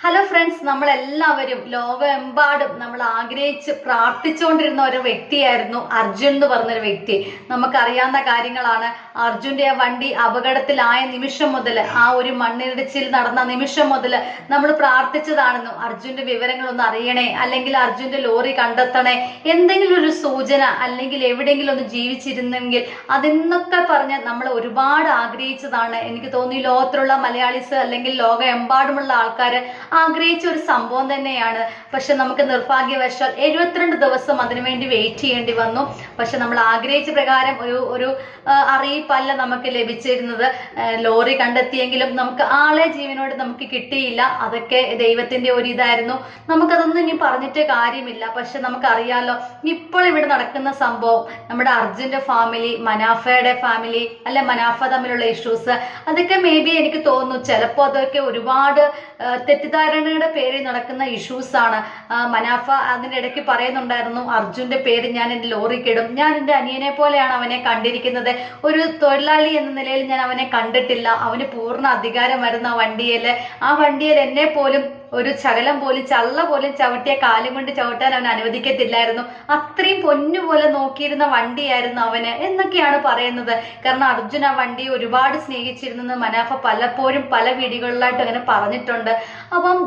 Hello friends നമ്മളെല്ലാവരും ലോകമെമ്പാടും നമ്മൾ ആഗ്രഹിച്ച് പ്രാർത്ഥിച്ചുകൊണ്ടിരുന്ന ഒരു വ്യക്തിയായിരുന്നു അർജുൻ എന്ന് പറഞ്ഞൊരു വ്യക്തി. നമുക്കറിയാവുന്ന കാര്യങ്ങളാണ്. അർജുന്റെ ആ വണ്ടി അപകടത്തിലായ നിമിഷം മുതൽ ആ ഒരു മണ്ണിടിച്ചിൽ നടന്ന നിമിഷം മുതൽ നമ്മൾ പ്രാർത്ഥിച്ചതാണെന്നും അർജുന്റെ വിവരങ്ങളൊന്ന് അറിയണേ അല്ലെങ്കിൽ അർജുന്റെ ലോറി കണ്ടെത്തണേ എന്തെങ്കിലും ഒരു സൂചന അല്ലെങ്കിൽ എവിടെയെങ്കിലും ഒന്ന് ജീവിച്ചിരുന്നെങ്കിൽ അതെന്നൊക്കെ പറഞ്ഞ് നമ്മൾ ഒരുപാട് ആഗ്രഹിച്ചതാണ്. എനിക്ക് തോന്നി ലോകത്തിലുള്ള മലയാളീസ് അല്ലെങ്കിൽ ലോകമെമ്പാടുമുള്ള ആൾക്കാർ ആഗ്രഹിച്ച ഒരു സംഭവം തന്നെയാണ്. പക്ഷെ നമുക്ക് നിർഭാഗ്യവശാൽ എഴുപത്തിരണ്ട് ദിവസം അതിനുവേണ്ടി വെയിറ്റ് ചെയ്യേണ്ടി വന്നു. പക്ഷെ നമ്മൾ ആഗ്രഹിച്ച പ്രകാരം ഒരു ഒരു അറിയിപ്പല്ല നമുക്ക് ലഭിച്ചിരുന്നത്. ലോറി കണ്ടെത്തിയെങ്കിലും നമുക്ക് ആളെ ജീവനോട് നമുക്ക് കിട്ടിയില്ല. അതൊക്കെ ദൈവത്തിന്റെ ഒരു ഇതായിരുന്നു. നമുക്കതൊന്നും ഇനി പറഞ്ഞിട്ട് കാര്യമില്ല. പക്ഷെ നമുക്കറിയാലോ ഇപ്പോൾ ഇവിടെ നടക്കുന്ന സംഭവം നമ്മുടെ അർജുന്റെ ഫാമിലി മനാഫയുടെ ഫാമിലി അല്ലെ മനാഫ തമ്മിലുള്ള ഇഷ്യൂസ് അതൊക്കെ മേ ബി എനിക്ക് തോന്നുന്നു. ചിലപ്പോൾ അതൊക്കെ ഒരുപാട് ആ, തെറ്റിദ്ധാരണയുടെ പേരിൽ നടക്കുന്ന ഇഷ്യൂസ് ആണ്. മനാഫ അതിന്റെ ഇടയ്ക്ക് പറയുന്നുണ്ടായിരുന്നു അർജുന്റെ പേര് ഞാൻ എന്റെ ലോറിക്കിടും ഞാൻ എന്റെ അനിയനെ പോലെയാണ് അവനെ കണ്ടിരിക്കുന്നത്. ഒരു തൊഴിലാളി എന്ന നിലയിൽ ഞാൻ അവനെ കണ്ടിട്ടില്ല. അവന് പൂർണ അധികാരം വരുന്ന വണ്ടിയിൽ ആ വണ്ടിയിൽ എന്നെ പോലും ഒരു ശകലം പോലും ചള്ള പോലും ചവിട്ടിയ കാലും കൊണ്ട് ചവിട്ടാൻ അവൻ അനുവദിക്കത്തില്ലായിരുന്നു. അത്രയും പൊന്നു പോലെ നോക്കിയിരുന്ന വണ്ടിയായിരുന്നു അവന് എന്നൊക്കെയാണ് പറയുന്നത്. കാരണം അർജുൻ ആ വണ്ടി ഒരുപാട് സ്നേഹിച്ചിരുന്നെന്ന് മനാഫ പലപ്പോഴും പല വീടുകളിലായിട്ട് അങ്ങനെ പറഞ്ഞിട്ടുണ്ട്. അപ്പം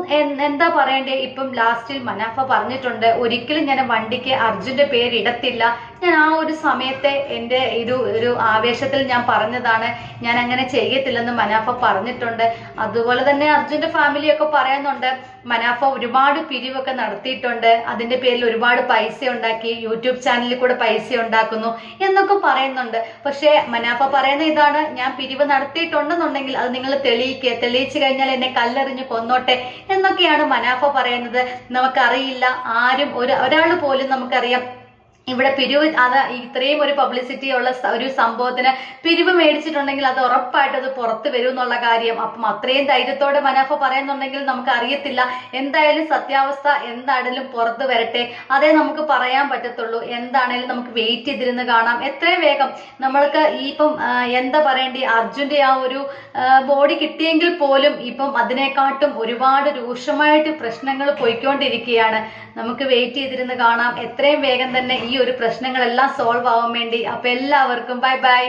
എന്താ പറയണ്ടേ? ഇപ്പം ലാസ്റ്റിൽ മനാഫ പറഞ്ഞിട്ടുണ്ട് ഒരിക്കലും ഞാൻ വണ്ടിക്ക് അർജുന്റെ പേര് ഇടത്തില്ല. ഞാൻ ആ ഒരു സമയത്തെ എന്റെ ഒരു ഒരു ആവേശത്തിൽ ഞാൻ പറഞ്ഞതാണ്. ഞാൻ അങ്ങനെ ചെയ്യത്തില്ലെന്ന് മനാഫ പറഞ്ഞിട്ടുണ്ട്. അതുപോലെ തന്നെ അർജുന്റെ ഫാമിലിയൊക്കെ പറയുന്നുണ്ട് മനാഫ ഒരുപാട് പിരിവൊക്കെ നടത്തിയിട്ടുണ്ട്. അതിന്റെ പേരിൽ ഒരുപാട് പൈസ ഉണ്ടാക്കി യൂട്യൂബ് ചാനലിൽ കൂടെ പൈസ ഉണ്ടാക്കുന്നു എന്നൊക്കെ പറയുന്നുണ്ട്. പക്ഷേ മനാഫ പറയുന്ന ഇതാണ് ഞാൻ പിരിവ് നടത്തിയിട്ടുണ്ടെന്നുണ്ടെങ്കിൽ അത് നിങ്ങൾ തെളിയിക്കുക തെളിയിച്ചു കഴിഞ്ഞാൽ എന്നെ കല്ലെറിഞ്ഞ് കൊന്നോട്ടെ എന്നൊക്കെയാണ് മനാഫ പറയുന്നത്. നമുക്കറിയില്ല ആരും ഒരു ഒരാൾ പോലും നമുക്കറിയാം ഇവിടെ പിരിവ് അത് ഇത്രയും ഒരു പബ്ലിസിറ്റി ഉള്ള ഒരു സംഭവത്തിന് പിരിവ് മേടിച്ചിട്ടുണ്ടെങ്കിൽ അത് ഉറപ്പായിട്ട് അത് പുറത്ത് വരും എന്നുള്ള കാര്യം. അപ്പം അത്രയും ധൈര്യത്തോടെ മനാഫ പറയുന്നുണ്ടെങ്കിൽ നമുക്ക് അറിയത്തില്ല. എന്തായാലും സത്യാവസ്ഥ എന്താണെങ്കിലും പുറത്ത് വരട്ടെ. അതേ നമുക്ക് പറയാൻ പറ്റത്തുള്ളൂ. എന്താണേലും നമുക്ക് വെയിറ്റ് ചെയ്തിരുന്ന് കാണാം. എത്രയും വേഗം നമ്മൾക്ക് ഈ ഇപ്പം എന്താ പറയണ്ടേ? അർജുന്റെ ആ ഒരു ബോഡി കിട്ടിയെങ്കിൽ പോലും ഇപ്പം അതിനെക്കാട്ടും ഒരുപാട് രൂക്ഷമായിട്ട് പ്രശ്നങ്ങൾ പോയിക്കൊണ്ടിരിക്കുകയാണ്. നമുക്ക് വെയിറ്റ് ചെയ്തിരുന്ന് കാണാം. എത്രയും വേഗം തന്നെ ഈ ഒരു പ്രശ്നങ്ങളെല്ലാം സോൾവ് ആവാൻ വേണ്ടി. അപ്പൊ എല്ലാവർക്കും ബൈ ബൈ